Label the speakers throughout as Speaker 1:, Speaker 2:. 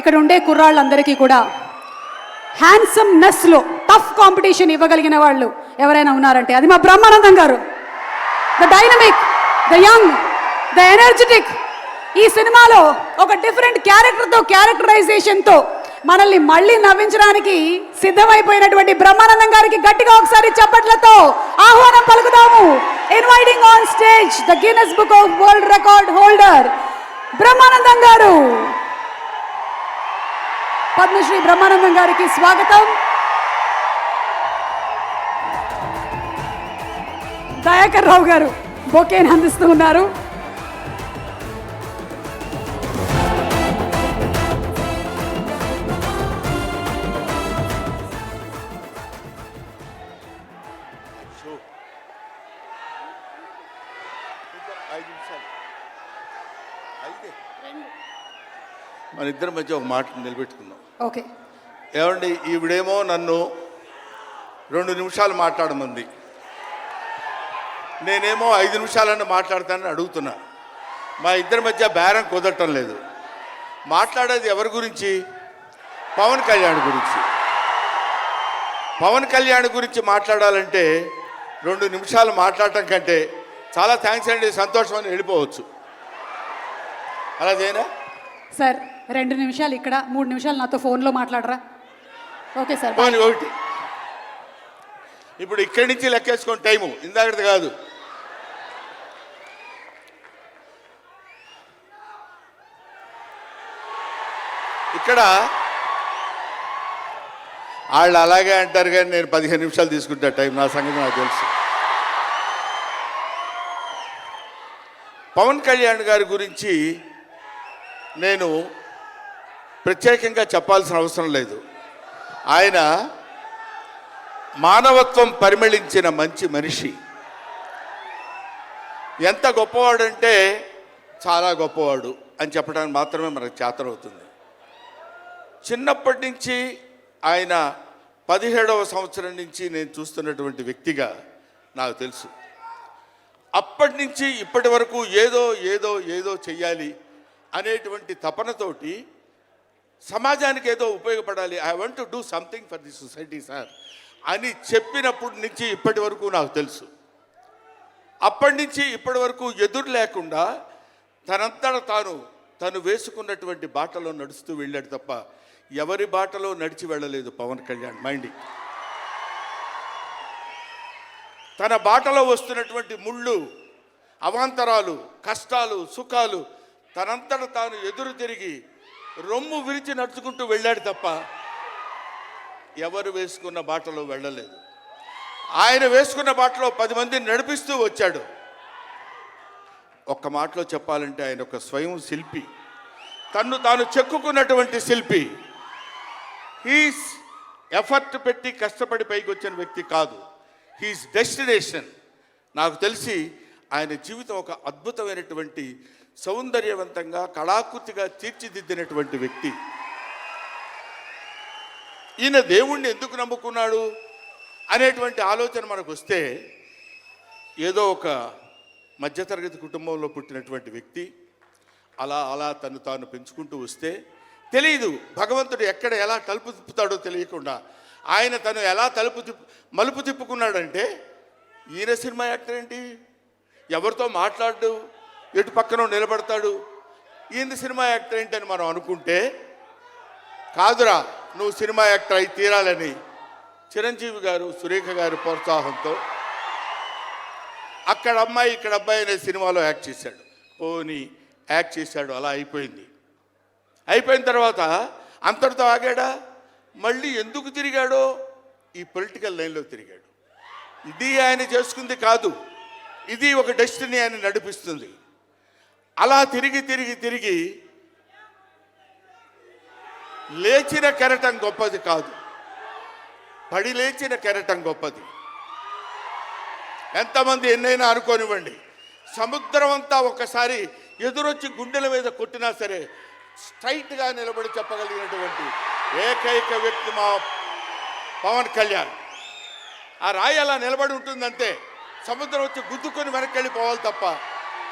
Speaker 1: ఇక్కడ ఉండే కుర్రాళ్ళందరికీ కూడా హ్యాండ్సమ్నెస్లో టఫ్ కాంపిటీషన్ ఇవ్వగలిగిన వాళ్ళు ఎవరైనా ఉన్నారంటే అది మా బ్రహ్మానందం గారు. The dynamic the young the energetic ఈ సినిమాలో ఒక డిఫరెంట్ క్యారెక్టర్తో క్యారెక్టరైజేషన్తో మనల్ని మళ్ళీ నవ్వించడానికి సిద్ధమైపోయినటువంటి బ్రహ్మానందం గారికి గట్టిగా ఒకసారి చప్పట్లతో ఆహ్వానం పలుకుదాము. Inviting on stage the Guinness book of world record holder Brahmanandam గారు. పద్మశ్రీ బ్రహ్మానందం గారికి స్వాగతం. దయాకర్ రావు గారు బొకేని అందిస్తూ ఉన్నారు.
Speaker 2: మన ఇద్దరి మధ్య ఒక మాట నిలబెట్టుకుందాం.
Speaker 1: ఓకే.
Speaker 2: ఏమండి ఈవిడేమో నన్ను రెండు నిమిషాలు మాట్లాడమంది. నేనేమో ఐదు నిమిషాలన్న మాట్లాడతానని అడుగుతున్నా. మా ఇద్దరి మధ్య బేరం కుదరటం లేదు. మాట్లాడేది ఎవరి గురించి? పవన్ కళ్యాణ్ గురించి. పవన్ కళ్యాణ్ గురించి మాట్లాడాలంటే రెండు నిమిషాలు మాట్లాడటం కంటే చాలా థ్యాంక్స్ అండి సంతోషం అని వెళ్ళిపోవచ్చు. అలాగేనా
Speaker 1: సార్ రెండు నిమిషాలు ఇక్కడ మూడు నిమిషాలు నాతో ఫోన్లో మాట్లాడరా? ఓకే సార్
Speaker 2: పోనీ ఒకటి. ఇప్పుడు ఇక్కడి నుంచి లెక్కేసుకోండి టైము ఇందాకటి కాదు. ఇక్కడ వాళ్ళు అలాగే అంటారు కానీ నేను పదిహేను నిమిషాలు తీసుకుంటా టైం నా సంగతి నాకు తెలుసు. పవన్ కళ్యాణ్ గారి గురించి నేను ప్రత్యేకంగా చెప్పాల్సిన అవసరం లేదు. ఆయన మానవత్వం పరిమళించిన మంచి మనిషి. ఎంత గొప్పవాడంటే చాలా గొప్పవాడు అని చెప్పడానికి మాత్రమే మనకు చేతనవుతుంది. చిన్నప్పటి నుంచి ఆయన పదిహేడవ సంవత్సరం నుంచి నేను చూస్తున్నటువంటి వ్యక్తిగా నాకు తెలుసు. అప్పటి నుంచి ఇప్పటి వరకు ఏదో ఏదో ఏదో చెయ్యాలి అనేటువంటి తపనతోటి సమాజానికి ఏదో ఉపయోగపడాలి. I want to do something for the society sir అని చెప్పినప్పటి నుంచి ఇప్పటి వరకు నాకు తెలుసు. అప్పటి నుంచి ఇప్పటి వరకు ఎదురు లేకుండా తనంతట తాను తను వేసుకున్నటువంటి బాటలో నడుస్తూ వెళ్ళాడు తప్ప ఎవరి బాటలో నడిచి వెళ్ళలేదు పవన్ కళ్యాణ్ మైండ్ తన బాటలో వస్తున్నటువంటి ముళ్ళు అవాంతరాలు కష్టాలు సుఖాలు తనంతట తాను ఎదురు తిరిగి రొమ్ము విరిచి నడుచుకుంటూ వెళ్ళాడు తప్ప ఎవరు వేసుకున్న బాటలో వెళ్ళలేదు. ఆయన వేసుకున్న బాటలో పది మందిని నడిపిస్తూ వచ్చాడు. ఒక్క మాటలో చెప్పాలంటే ఆయన ఒక స్వయం శిల్పి. తన్ను తాను చెక్కుకున్నటువంటి శిల్పి. హీస్ ఎఫర్ట్ పెట్టి కష్టపడి పైకి వచ్చిన వ్యక్తి కాదు. హీస్ డెస్టినేషన్ నాకు తెలిసి ఆయన జీవితం ఒక అద్భుతమైనటువంటి సౌందర్యవంతంగా కళాకృతిగా తీర్చిదిద్దినటువంటి వ్యక్తి. ఈయన దేవుణ్ణి ఎందుకు నమ్ముకున్నాడు అనేటువంటి ఆలోచన మనకు వస్తే ఏదో ఒక మధ్యతరగతి కుటుంబంలో పుట్టినటువంటి వ్యక్తి అలా అలా తను తాను పెంచుకుంటూ వస్తే తెలియదు భగవంతుడు ఎక్కడ ఎలా తలుపు తిప్పుతాడో తెలియకుండా ఆయన తను ఎలా తలుపు తిప్పు మలుపు తిప్పుకున్నాడంటే ఈయన సినిమా యాక్టర్ ఏంటి? ఎవరితో మాట్లాడు ఎటు పక్కన నిలబడతాడు? ఈయన సినిమా యాక్టర్ ఏంటి అని మనం అనుకుంటే కాదురా నువ్వు సినిమా యాక్టర్ అయి తీరాలని చిరంజీవి గారు సురేఖ గారి ప్రోత్సాహంతో అక్కడ అమ్మాయి ఇక్కడ అబ్బాయి అనే సినిమాలో యాక్ట్ చేశాడు. పోని యాక్ట్ చేశాడు అలా అయిపోయింది. అయిపోయిన తర్వాత అంతటితో ఆగాడా? మళ్ళీ ఎందుకు తిరిగాడో? ఈ పొలిటికల్ లైన్లో తిరిగాడు. ఇది ఆయన చేసుకుంది కాదు. ఇది ఒక డెస్టినీ ఆయన నడిపిస్తుంది. అలా తిరిగి తిరిగి తిరిగి లేచిన కెరటం గొప్పది కాదు. పడి లేచిన కెరటం గొప్పది. ఎంతమంది ఎన్నైనా అనుకోనివ్వండి. సముద్రం అంతా ఒకసారి ఎదురొచ్చి గుండెల మీద కొట్టినా సరే స్ట్రైట్గా నిలబడి చెప్పగలిగినటువంటి ఏకైక వ్యక్తి మా పవన్ కళ్యాణ్. ఆ రాయి అలా నిలబడి ఉంటుందంటే సముద్రం వచ్చి గుద్దుకొని వెనక్కి వెళ్ళిపోవాలి తప్ప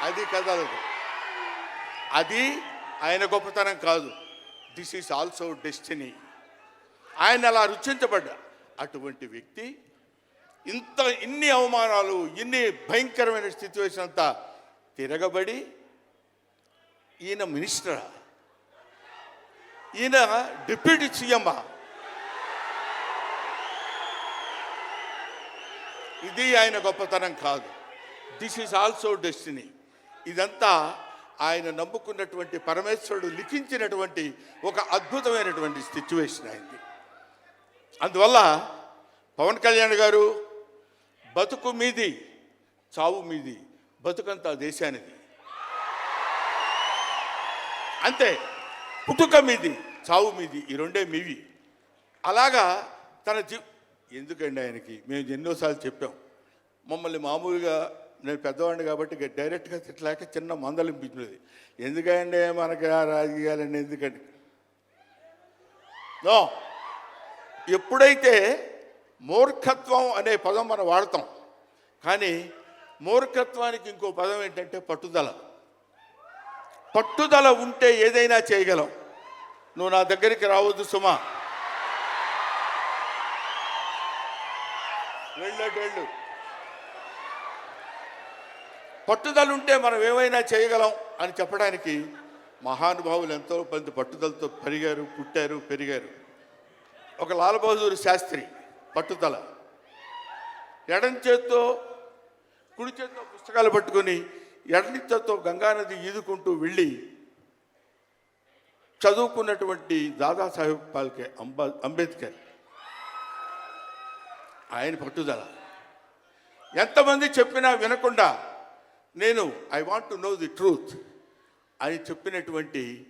Speaker 2: అది కదలదు. అది ఆయన గొప్పతనం కాదు. దిస్ ఈజ్ ఆల్సో డెస్టినీ ఆయన అలా రుచించబడ్డా. అటువంటి వ్యక్తి ఇంత ఇన్ని అవమానాలు ఇన్ని భయంకరమైన సిచ్యువేషన్ అంతా తిరగబడి ఈయన మినిస్టరా ఈయన డిప్యూటీ సీఎం ఇది ఆయన గొప్పతనం కాదు. దిస్ ఈజ్ ఆల్సో డెస్టినీ ఇదంతా ఆయన నమ్ముకున్నటువంటి పరమేశ్వరుడు లిఖించినటువంటి ఒక అద్భుతమైనటువంటి సిచ్యువేషన్ అయింది. అందువల్ల పవన్ కళ్యాణ్ గారు బతుకు మీది చావు మీది బతుకంతా దేశానిది. అంతే పుట్టుక మీది చావు మీది ఈ రెండే మీవి. అలాగా తన జీ ఎందుకండి ఆయనకి? మేము ఎన్నోసార్లు చెప్పాం. మమ్మల్ని మామూలుగా నేను పెద్దవాడిని కాబట్టి డైరెక్ట్గా తిట్టలేక చిన్న మందలింపించినది ఎందుకంటే మనకి ఆ రాజకీయాలండి ఎందుకండి? నో. ఎప్పుడైతే మూర్ఖత్వం అనే పదం మనం వాడతాం కానీ మూర్ఖత్వానికి ఇంకో పదం ఏంటంటే పట్టుదల. పట్టుదల ఉంటే ఏదైనా చేయగలం. నువ్వు నా దగ్గరికి రావద్దు సుమా. వెళ్ళడు వెళ్ళు. పట్టుదల ఉంటే మనం ఏమైనా చేయగలం అని చెప్పడానికి మహానుభావులు ఎంతో మంది పట్టుదలతో పెరిగారు పుట్టారు పెరిగారు. ఒక లాలబహదూర్ శాస్త్రి పట్టుదల. ఎడం చేత్తో కుడి చేత్తో పుస్తకాలు పట్టుకొని ఎడని చేత్తో గంగానది ఈదుకుంటూ వెళ్ళి చదువుకున్నటువంటి దాదాసాహెబ్ పాల్కే అంబా అంబేద్కర్. ఆయన పట్టుదల. ఎంతమంది చెప్పినా వినకుండా నేను I want to know the truth అని చెప్పినటువంటి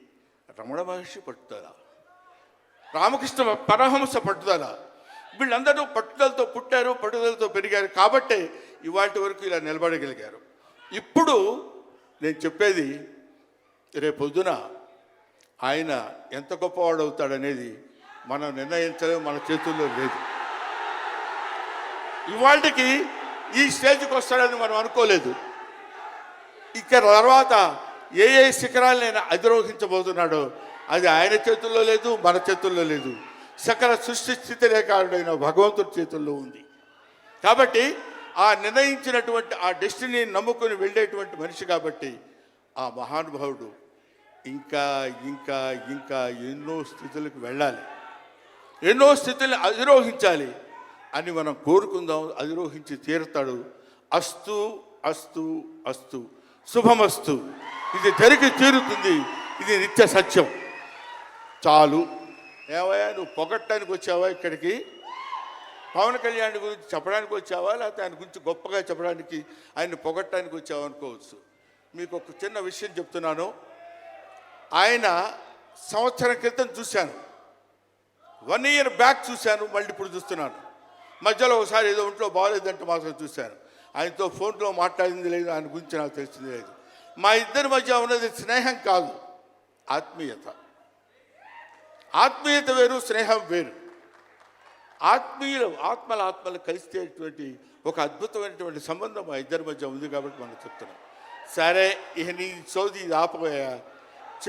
Speaker 2: రమణ మహర్షి పట్టుదల రామకృష్ణ పరహంస పట్టుదల. వీళ్ళందరూ పట్టుదలతో పుట్టారు పట్టుదలతో పెరిగారు కాబట్టే ఇవాటి వరకు ఇలా నిలబడగలిగారు. ఇప్పుడు నేను చెప్పేది రేపొద్దున ఆయన ఎంత గొప్పవాడు అవుతాడనేది మనం నిర్ణయించలేము మన చేతుల్లో లేదు. ఇవాళకి ఈ స్టేజ్కి వస్తాడని మనం అనుకోలేదు. ఇక తర్వాత ఏ ఏ శిఖరాలు నేను అధిరోహించబోతున్నాడో అది ఆయన చేతుల్లో లేదు మన చేతుల్లో లేదు. సకల సృష్టి స్థితి రేఖారుడైన భగవంతుడి చేతుల్లో ఉంది. కాబట్టి ఆ నిర్ణయించినటువంటి ఆ డెస్టినీ నమ్ముకొని వెళ్ళేటువంటి మనిషి కాబట్టి ఆ మహానుభావుడు ఇంకా ఇంకా ఇంకా ఎన్నో స్థితులకు వెళ్ళాలి. ఎన్నో స్థితుల్ని అధిరోహించాలి అని మనం కోరుకుందాం. అధిరోహించి తీరుతాడు. అస్తు అస్తు అస్తు. శుభమస్తు. ఇది జరిగి తీరుతుంది. ఇది నిత్య సత్యం. చాలు. ఏవయ్యా నువ్వు పొగట్టడానికి వచ్చావా ఇక్కడికి? పవన్ కళ్యాణ్ గురించి చెప్పడానికి వచ్చావా? లేకపోతే ఆయన గురించి గొప్పగా చెప్పడానికి ఆయన పొగట్టడానికి వచ్చావా అనుకోవచ్చు. మీకు ఒక చిన్న విషయం చెప్తున్నాను. ఆయన సంవత్సరం క్రితం చూశాను. వన్ ఇయర్ బ్యాక్ చూశాను. మళ్ళీ ఇప్పుడు చూస్తున్నాను. మధ్యలో ఒకసారి ఏదో ఒంట్లో బాగాలేదంటే మాత్రం చూశాను. ఆయనతో ఫోన్లో మాట్లాడింది లేదు ఆయన గురించి నాకు తెలిసింది లేదు. మా ఇద్దరి మధ్య ఉన్నది స్నేహం కాదు ఆత్మీయత. ఆత్మీయత వేరు స్నేహం వేరు. ఆత్మీయులు ఆత్మల ఆత్మలు కలిసేటువంటి ఒక అద్భుతమైనటువంటి సంబంధం మా ఇద్దరి మధ్య ఉంది కాబట్టి మనం చెప్తున్నాం. సరే ఇక నీ సోది ఇది ఆపబోయా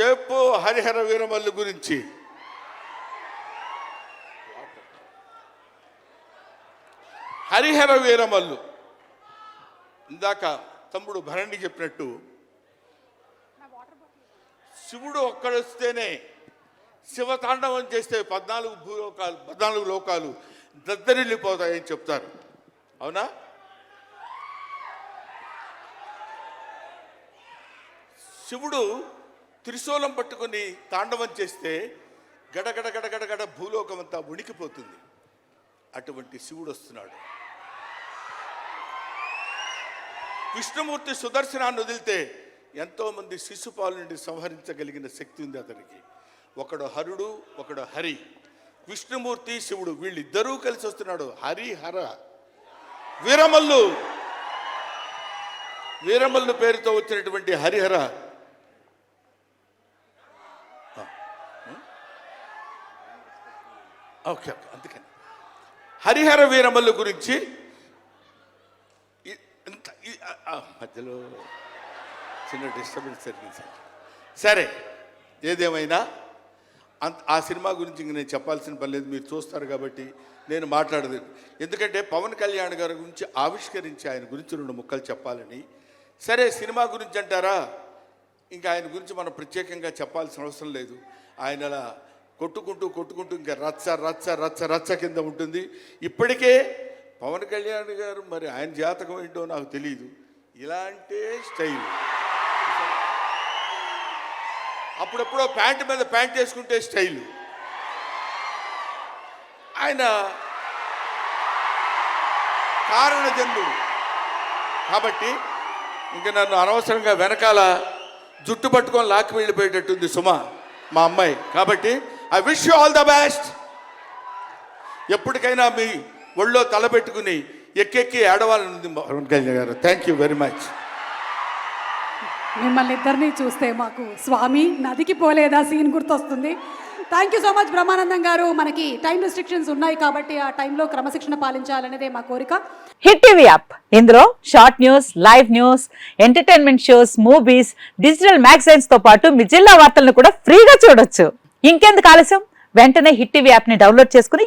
Speaker 2: చెప్పు హరిహర వీరమల్లు గురించి. హరిహర వీరమల్లు. ఇందాక తమ్ముడు భరణి చెప్పినట్టు శివుడు ఒక్కడొస్తేనే శివతాండవం చేస్తే పద్నాలుగు భూలోకాలు పద్నాలుగు లోకాలు దద్దరిల్లిపోతాయని చెప్తారు. అవునా? శివుడు త్రిశూలం పట్టుకొని తాండవం చేస్తే గడగడ గడగడ గడ భూలోకం అంతా ఉణికిపోతుంది అటువంటి శివుడు వస్తున్నాడు విష్ణుమూర్తి సుదర్శనాన్ని వదిలితే ఎంతోమంది శిశుపాలు నుండి సంహరించగలిగిన శక్తి ఉంది అతనికి. ఒకడు హరుడు ఒకడు హరి. విష్ణుమూర్తి శివుడు వీళ్ళిద్దరూ కలిసి వస్తున్నాడు. హరి హర. వీరమల్లు. వీరమల్లు పేరుతో వచ్చినటువంటి హరిహర. ఓకే ఓకే అందుకని. హరిహర వీరమల్లు గురించి మధ్యలో చిన్న డిస్టర్బెన్స్ జరిగింది సార్. సరే ఏదేమైనా అంత ఆ సినిమా గురించి ఇంక నేను చెప్పాల్సిన పని లేదు మీరు చూస్తారు కాబట్టి నేను మాట్లాడదు ఎందుకంటే పవన్ కళ్యాణ్ గారి గురించి ఆవిష్కరించి ఆయన గురించి రెండు ముక్కలు చెప్పాలని. సరే సినిమా గురించి అంటారా? ఇంకా ఆయన గురించి మనం ప్రత్యేకంగా చెప్పాల్సిన అవసరం లేదు. ఆయన అలా కొట్టుకుంటూ కొట్టుకుంటూ ఇంకా రచ్చ రచ్చ రచ్చ రచ్చ కింద ఉంటుంది. ఇప్పటికే పవన్ కళ్యాణ్ గారు మరి ఆయన జాతకం ఏంటో నాకు తెలియదు ఇలాంటి స్టైల్. అప్పుడప్పుడో ప్యాంట్ మీద ప్యాంట్ వేసుకుంటే స్టైల్. ఆయన కారణ జన్ముడు కాబట్టి ఇంకా నన్ను అనవసరంగా వెనకాల జుట్టు పట్టుకొని లాక్కి వెళ్ళిపోయేటట్టుంది సుమ మా అమ్మాయి. కాబట్టి I wish you all the best. ఎప్పటికైనా మీ ఒళ్ళో తలపెట్టుకుని ఎక్కెక్కి ఏడవాలని ఉంది పవన్ కళ్యాణ్ గారు థ్యాంక్ యూ వెరీ మచ్
Speaker 1: మిమ్మల్ని ఇద్దరిని చూస్తే మాకు స్వామి నదికి పోలేదా సీన్ గుర్తొస్తుంది. Thank you so much Brahmanandam garu. మనకి టైం రెస్ట్రిక్షన్స్ ఉన్నాయి కాబట్టి ఆ టైంలో క్రమశిక్షణ పాలించాలనేదే మా కోరిక.
Speaker 3: Hit TV app. ఇందులో short news live news entertainment shows movies digital మ్యాగజైన్స్తో పాటు మీ జిల్లా వార్తలను కూడా ఫ్రీగా చూడొచ్చు. ఇంకెందుకు ఆలస్యం? వెంటనే హిట్ టీవీ యాప్ని డౌన్లోడ్ చేసుకుని